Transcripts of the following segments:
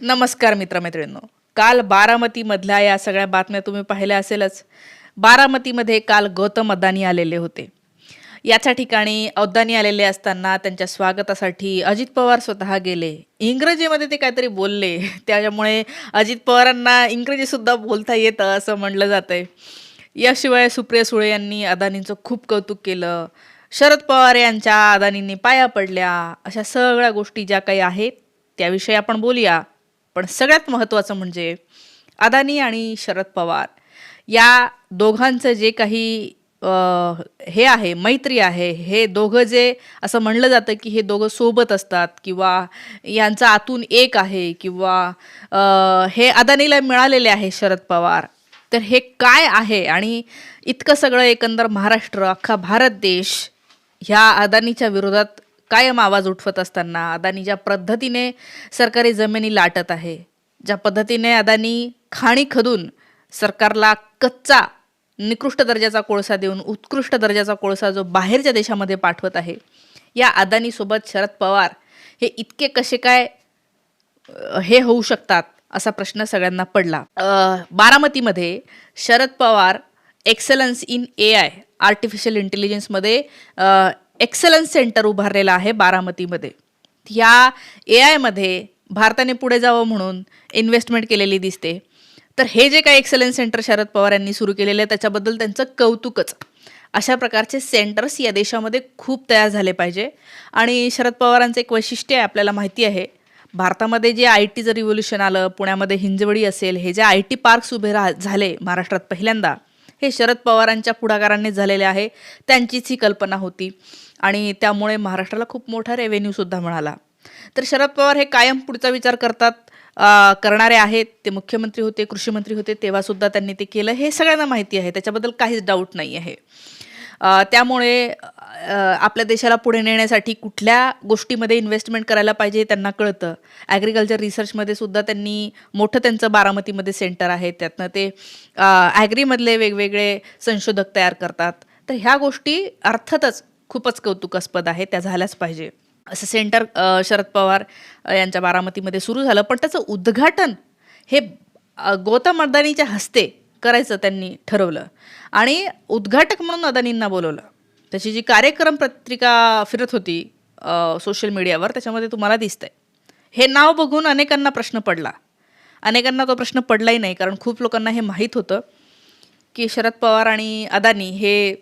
नमस्कार मित्रमैत्रिणींनो. काल बारामतीमधल्या या सगळ्या बातम्या तुम्ही पाहिल्या असेलच. बारामतीमध्ये काल गौतम अदानी आलेले होते. याच्या ठिकाणी अदानी आलेले असताना त्यांच्या स्वागतासाठी अजित पवार स्वतः गेले. इंग्रजीमध्ये ते काहीतरी बोलले. त्याच्यामुळे अजित पवारांना इंग्रजीसुद्धा बोलता येतं असं म्हणलं जातंय. याशिवाय सुप्रिया सुळे यांनी अदानींचं खूप कौतुक केलं. शरद पवार यांच्या अदानींनी पाया पडल्या. अशा सगळ्या गोष्टी ज्या काही आहेत त्याविषयी आपण बोलूया. पण सगळ्यात महत्त्वाचं म्हणजे अदानी आणि शरद पवार या दोघांचं जे काही हे आहे मैत्री आहे हे दोघं जे असं म्हणलं जातं की हे दोघं सोबत असतात किंवा यांचा आतून एक आहे किंवा हे अदानीला मिळालेले आहे शरद पवार तर हे काय आहे? आणि इतकं सगळं एकंदर महाराष्ट्र अख्खा भारत देश ह्या अदानीच्या विरोधात कायम आवाज उठवत असताना अदानी ज्या पद्धतीने सरकारी जमिनी लाटत आहे ज्या पद्धतीने अदानी खाणी खदून सरकारला कच्चा निकृष्ट दर्जाचा कोळसा देऊन उत्कृष्ट दर्जाचा कोळसा जो बाहेरच्या देशामध्ये पाठवत आहे या अदानीसोबत शरद पवार हे इतके कसे काय हे होऊ शकतात असा प्रश्न सगळ्यांना पडला. बारामतीमध्ये Sharad Pawar excellence in A I artificial इंटेलिजन्समध्ये excellence centre उभारलेलं आहे बारामतीमध्ये. या ए आयमध्ये भारताने पुढे जावं म्हणून इन्व्हेस्टमेंट केलेली दिसते. तर हे जे काही एक्सलन्स सेंटर शरद पवार यांनी सुरू केलेलं आहे त्याच्याबद्दल त्यांचं कौतुकच. अशा प्रकारचे सेंटर्स या देशामध्ये खूप तयार झाले पाहिजे. आणि शरद पवारांचं एक वैशिष्ट्य आहे आपल्याला माहिती आहे भारतामध्ये जे आय टीचं रिव्होल्युशन आलं पुण्यामध्ये हिंजवडी असेल हे जे आय टी पार्क्स उभे रा झाले महाराष्ट्रात पहिल्यांदा हे शरद पवारांच्या पुढाकारांनी झालेले आहे त्यांचीच ही कल्पना होती. आणि त्यामुळे महाराष्ट्राला खूप मोठा रेव्हेन्यूसुद्धा मिळाला. तर शरद पवार हे कायम पुढचा विचार करतात करणारे आहेत. ते मुख्यमंत्री होते कृषीमंत्री होते तेव्हासुद्धा त्यांनी ते केलं. हे सगळ्यांना माहिती आहे. त्याच्याबद्दल काहीच डाऊट नाही आहे. त्यामुळे आपल्या देशाला पुढे नेण्यासाठी कुठल्या गोष्टीमध्ये इन्व्हेस्टमेंट करायला पाहिजे त्यांना कळतं. ॲग्रिकल्चर रिसर्चमध्ये सुद्धा त्यांनी मोठं त्यांचं बारामतीमध्ये सेंटर आहे. त्यातनं ते ॲग्रीमधले वेगवेगळे संशोधक तयार करतात. तर ह्या गोष्टी अर्थातच खूपच कौतुकास्पद आहे त्या झाल्याच पाहिजे. असं सेंटर शरद पवार यांच्या बारामतीमध्ये सुरू झालं पण त्याचं उद्घाटन हे गौतम अदानीच्या हस्ते करायचं त्यांनी ठरवलं. आणि उद्घाटक म्हणून अदानींना बोलवलं. त्याची जी कार्यक्रम पत्रिका फिरत होती सोशल मीडियावर त्याच्यामध्ये तुम्हाला दिसतंय. हे नाव बघून अनेकांना प्रश्न पडला. अनेकांना तो प्रश्न पडलाही नाही कारण खूप लोकांना हे माहीत होतं की शरद पवार आणि अदानी हे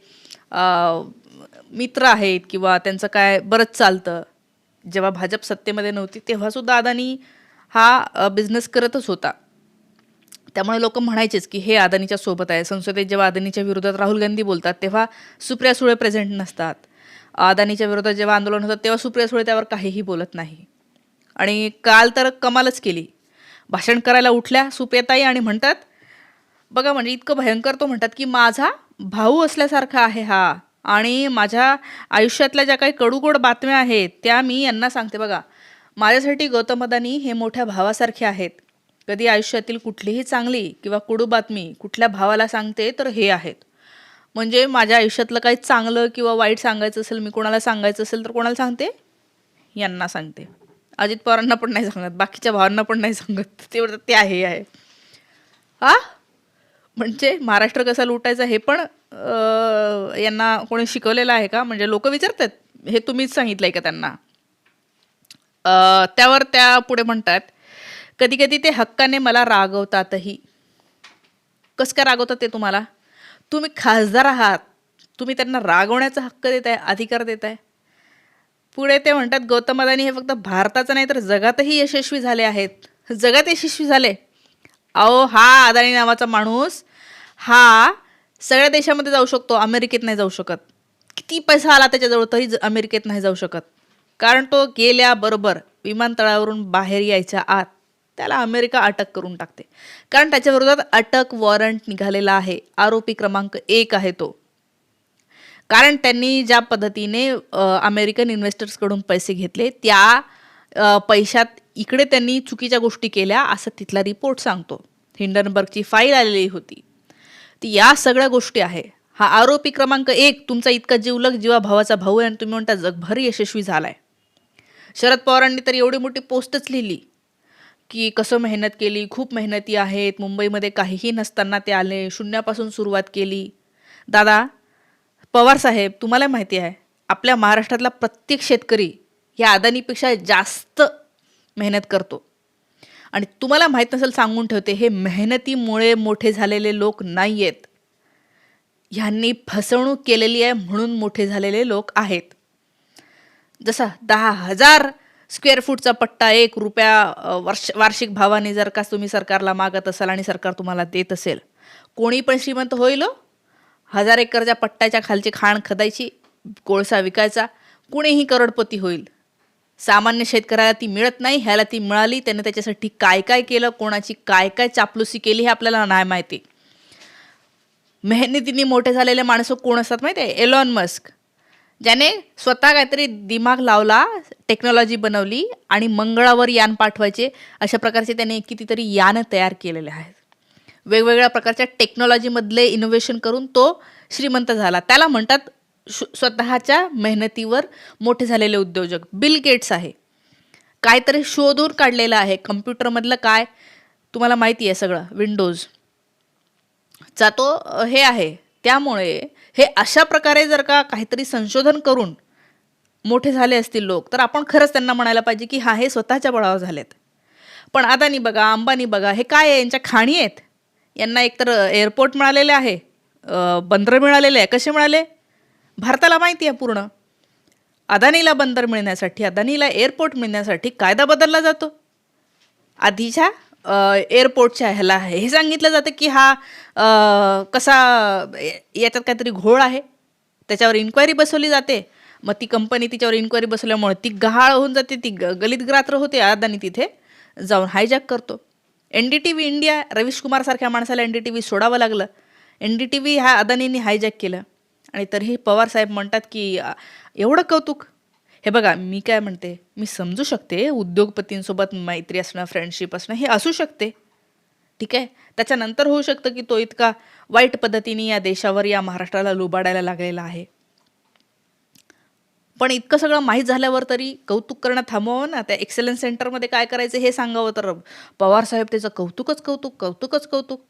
मित्र आहेत किंवा त्यांचं काय बरंच चालतं. जेव्हा भाजप सत्तेमध्ये नव्हती तेव्हासुद्धा अदानी हा बिझनेस करतच होता. त्यामुळे लोक म्हणायचेच की हे अदानीच्या सोबत आहे. संसदेत जेव्हा अदानीच्या विरोधात राहुल गांधी बोलतात तेव्हा सुप्रिया सुळे प्रेझेंट नसतात. अदानीच्या विरोधात जेव्हा आंदोलन होतं तेव्हा सुप्रिया सुळे त्यावर काहीही बोलत नाही. आणि काल तर कमालच केली. भाषण करायला उठल्या सुप्रियाताई आणि म्हणतात बघा म्हणजे इतकं भयंकर तो म्हणतात की माझा भाऊ असल्यासारखा आहे हा. आणि माझ्या आयुष्यातल्या ज्या काही कडूगोड बातम्या आहेत त्या मी यांना सांगते बघा. माझ्यासाठी गौतम अदानी हे मोठ्या भावासारखे आहेत. कधी आयुष्यातील कुठलीही चांगली किंवा कुडू बातमी कुठल्या भावाला सांगते तर हे आहेत. म्हणजे माझ्या आयुष्यातलं काही चांगलं किंवा वाईट सांगायचं असेल मी कोणाला सांगायचं असेल तर कोणाला सांगते? यांना सांगते. अजित पवारांना पण नाही सांगत बाकीच्या भावांना पण नाही सांगत. ते म्हणतात ते आहे आहे. हा म्हणजे महाराष्ट्र कसा लुटायचा हे पण यांना कोणी शिकवलेलं आहे का? म्हणजे लोक विचारतात. हे तुम्हीच सांगितलंय का त्यांना? त्यावर त्या पुढे म्हणतात कधी कधी ते हक्काने मला रागवतातही. कसं काय रागवतात ते तुम्हाला? तुम्ही खासदार आहात. तुम्ही त्यांना रागवण्याचा हक्क देत आहे अधिकार देत आहे पुढे ते म्हणतात गौतम अदानी हे फक्त भारताचं नाही तर जगातही यशस्वी झाले आहेत. जगात यशस्वी झाले. अहो हा अदानी नावाचा माणूस हा सगळ्या देशामध्ये जाऊ शकतो अमेरिकेत नाही जाऊ शकत. किती पैसा आला त्याच्याजवळ तरी ज- अमेरिकेत नाही जाऊ शकत. कारण तो गेल्याबरोबर विमानतळावरून बाहेर यायच्या आत त्याला अमेरिका अटक करून टाकते. कारण त्याच्या विरोधात अटक वॉरंट निघालेला आहे. आरोपी क्रमांक एक आहे तो. कारण त्यांनी ज्या पद्धतीने अमेरिकन इन्व्हेस्टर्सकडून पैसे घेतले त्या पैशात इकडे त्यांनी चुकीच्या गोष्टी केल्या असं तिथला रिपोर्ट सांगतो. हिंडनबर्गची फाईल आलेली होती. ती या सगळ्या गोष्टी आहे. हा आरोपी क्रमांक एक तुमचा इतका जीवलग जीवा भावाचा भाऊ आहे आणि तुम्ही म्हणता जगभर यशस्वी झालाय. शरद पवारांनी तर एवढी मोठी पोस्टच लिहिली की कसं मेहनत केली खूप मेहनती आहेत मुंबईमध्ये काहीही नसताना ते आले शून्यापासून सुरुवात केली. दादा पवार साहेब तुम्हाला माहिती आहे आपल्या महाराष्ट्रातला प्रत्येक शेतकरी या अदानीपेक्षा जास्त मेहनत करतो. आणि तुम्हाला माहीत नसेल सांगून ठेवते हे मेहनतीमुळे मोठे झालेले लोक नाही आहेत ह्यांनी फसवणूक केलेली आहे म्हणून मोठे झालेले लोक आहेत. जसा दहा हजार स्क्वेअर फूटचा पट्टा एक रुपया वर्ष वार्षिक भावाने जर का तुम्ही सरकारला मागत असाल आणि सरकार तुम्हाला देत असेल कोणी पण श्रीमंत होईल हो. हजार एकरच्या पट्ट्याच्या खालची खाण खदायची कोळसा विकायचा कुणीही करोडपती होईल. सामान्य शेतकऱ्याला ती मिळत नाही ह्याला ती मिळाली त्याने त्याच्यासाठी काय काय केलं कोणाची काय काय चापलुसी केली हे आपल्याला नाही माहिती. मेहनतीने मोठे झालेले माणसं कोण असतात माहिती आहे? एलॉन मस्क ज्याने स्वतः काहीतरी दिमाग लावला टेक्नॉलॉजी बनवली आणि मंगळावर यान पाठवायचे अशा प्रकारचे त्याने कितीतरी यानं तयार केलेले आहेत. वेगवेगळ्या प्रकारच्या टेक्नॉलॉजीमधले इनोव्हेशन करून तो श्रीमंत झाला. त्याला म्हणतात स्वतःच्या मेहनतीवर मोठे झालेले उद्योजक. बिल गेट्स आहे. काहीतरी शोधून काढलेलं आहे. कम्प्युटरमधलं काय? तुम्हाला माहिती आहे सगळं. विंडोज चा तो हे आहे. त्यामुळे हे अशा प्रकारे जर का काहीतरी संशोधन करून मोठे झाले असतील लोक तर आपण खरंच त्यांना म्हणायला पाहिजे की हा हे स्वतःच्या बळावर झालेत. पण अदानी बघा अंबानी बघा हे काय आहे? यांच्या खाणी आहेत. यांना एकतर एअरपोर्ट मिळालेले आहे. बंदरं मिळालेले आहे. कसे मिळाले? भारताला माहिती आहे पूर्ण. अदानीला बंदर मिळण्यासाठी अदानीला एअरपोर्ट मिळण्यासाठी कायदा बदलला जातो. आधीच्या एअरपोर्टच्या ह्याला आहे हे सांगितलं जातं की हा कसा याच्यात काहीतरी घोळ आहे. त्याच्यावर इन्क्वायरी बसवली जाते. मग ती कंपनी तिच्यावर इन्क्वायरी बसवल्यामुळे ती गहाळ होऊन जाते ती ग गलित ग्रात्र होते. अदानी तिथे जाऊन हायजॅक करतो. N D T V India Ravish कुमारसारख्या माणसाला एन डी टी व्ही सोडावं लागलं. एन डी टी व्ही ह्या अदानींनी हायजॅक केलं. आणि तरीही पवार साहेब म्हणतात की एवढं कौतुक. हे बघा मी काय म्हणते? मी समजू शकते उद्योगपतींसोबत मैत्री असणं फ्रेंडशिप असणं हे असू शकते. ठीक आहे? त्याच्यानंतर होऊ शकतं की तो इतका वाईट पद्धतीने या देशावर या महाराष्ट्राला लुबाडायला लागलेला आहे. पण इतकं सगळं माहीत झाल्यावर तरी कौतुक करणं थांबवावं ना. त्या एक्सेलन्स सेंटरमध्ये काय करायचं हे सांगावं तर पवार साहेब त्याचं कौतुकच कौतुक कौतुकच कौतुक.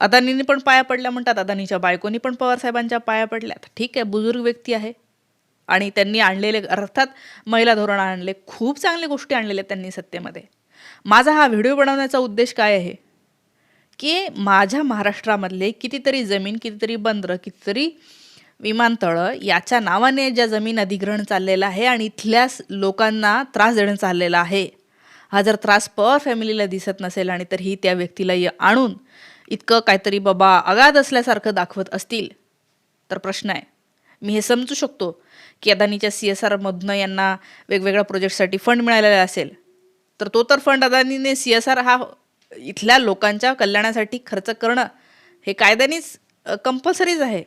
अदानींनी पण पाया पडल्या म्हणतात. अदानीच्या बायकोनी पण पवार साहेबांच्या पाया पडल्या. ठीक आहे बुजुर्ग व्यक्ती आहे. आणि त्यांनी आणलेले अर्थात महिला धोरण आणले खूप चांगल्या गोष्टी आणलेल्या आहेत त्यांनी सत्तेमध्ये. माझा हा व्हिडिओ बनवण्याचा उद्देश काय आहे? की माझ्या महाराष्ट्रामधले कितीतरी जमीन कितीतरी बंदरं कितीतरी विमानतळं याच्या नावाने ज्या जमीन अधिग्रहण चाललेलं आहे आणि इथल्याच लोकांना त्रास देणं चाललेला आहे. हा जर त्रास पवार फॅमिलीला दिसत नसेल आणि तर ही त्या व्यक्तीला य- आणून इतकं काहीतरी बाबा अगाध असल्यासारखं दाखवत असतील. तर प्रश्न आहे. मी हे समजू शकतो की अदानीच्या सी एस आरमधनं यांना वेगवेगळ्या प्रोजेक्टसाठी फंड मिळालेला असेल. तर तो तर फंड अदानीने सी एस आर हा इथल्या लोकांच्या कल्याणासाठी खर्च करणं हे कायद्यानेच कंपल्सरीच आहे.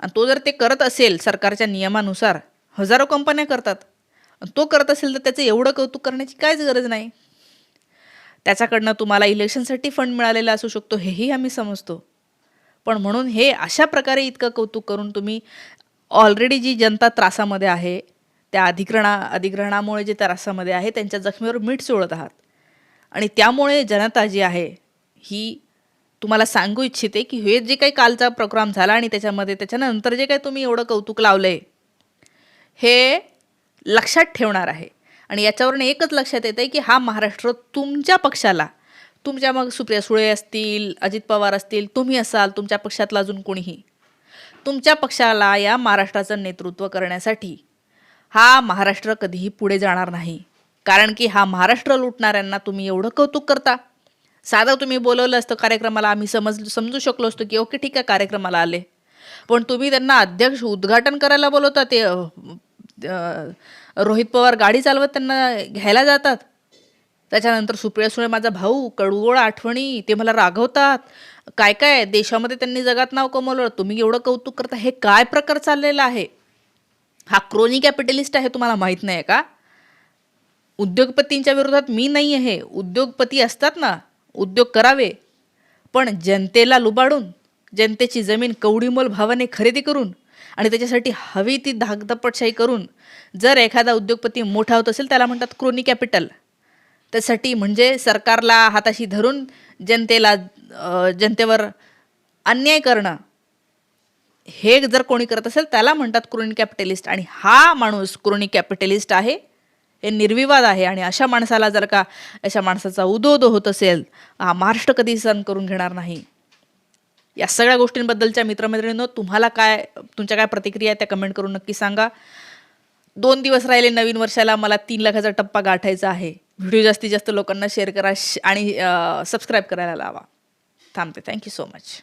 आणि तो जर ते करत असेल सरकारच्या नियमानुसार हजारो कंपन्या करतात. आणि तो करत असेल तर त्याचं एवढं कौतुक करण्याची काहीच गरज नाही. त्याच्याकडनं तुम्हाला इलेक्शनसाठी फंड मिळालेला असू शकतो हेही आम्ही समजतो. पण म्हणून हे अशा प्रकारे इतकं कौतुक करून तुम्ही ऑलरेडी जी जनता त्रासामध्ये आहे त्या अधिग्रहणा अधिग्रहणामुळे जे त्रासामध्ये आहे त्यांच्या जखमीवर मीठ चोळत आहात. आणि त्यामुळे जनता जी आहे ही तुम्हाला सांगू इच्छिते की हे जे काही कालचा प्रोग्राम झाला आणि त्याच्यामध्ये त्याच्यानंतर जे काही तुम्ही एवढं कौतुक लावलं आहे हे लक्षात ठेवणार आहे. आणि याच्यावरून एकच लक्षात येतं आहे की हा महाराष्ट्र तुमच्या पक्षाला तुमच्या मग सुप्रिया सुळे असतील अजित पवार असतील तुम्ही असाल तुमच्या पक्षातला अजून कोणीही. तुमच्या पक्षाला या महाराष्ट्राचं नेतृत्व करण्यासाठी हा महाराष्ट्र कधीही पुढे जाणार नाही. कारण की हा महाराष्ट्र लुटणाऱ्यांना तुम्ही एवढं कौतुक करता. साधं तुम्ही बोलवलं असतं कार्यक्रमाला आम्ही समज समजू शकलो असतो की ओके ठीक आहे कार्यक्रमाला आले. पण तुम्ही त्यांना अध्यक्ष उद्घाटन करायला बोलवता ते रोहित पवार गाडी चालवत त्यांना घ्यायला जातात. त्याच्यानंतर सुप्रिया सुळे माझा भाऊ कडवोळ आठवणी ते मला रागवतात. काय काय देशामध्ये त्यांनी जगात नाव कमवलं. तुम्ही एवढं कौतुक करता हे काय प्रकार चाललेला आहे? हा क्रोनी कॅपिटलिस्ट आहे तुम्हाला माहीत नाही आहे का? उद्योगपतींच्या विरोधात मी नाही आहे. उद्योगपती असतात ना उद्योग करावे. पण जनतेला लुबाडून जनतेची जमीन कवडीमोल भावाने खरेदी करून आणि त्याच्यासाठी हवी ती धाकधपटशाही करून जर एखादा उद्योगपती मोठा होत असेल त्याला म्हणतात क्रोनी कॅपिटल. त्यासाठी म्हणजे सरकारला हाताशी धरून जनतेला जनतेवर अन्याय करणं. हे जर कोणी करत असेल त्याला म्हणतात क्रोनी कॅपिटलिस्ट. आणि हा माणूस क्रोनी कॅपिटलिस्ट आहे हे निर्विवाद आहे. आणि अशा माणसाला जर का अशा माणसाचा उदोद होत असेल हा महाराष्ट्र कधी सहन करून घेणार नाही. या सगळ्या गोष्टींबद्दलच्या मित्रमैत्रिणींनो तुम्हाला काय तुमच्या काय प्रतिक्रिया आहेत त्या कमेंट करून नक्की सांगा. दोन दिवस राहिले नवीन वर्षाला मला तीन लाखाचा टप्पा गाठायचा आहे. व्हिडिओ जास्तीत जास्त लोकांना शेअर करा श- आणि सबस्क्राईब करायला लावा. थांबते. Thank you so much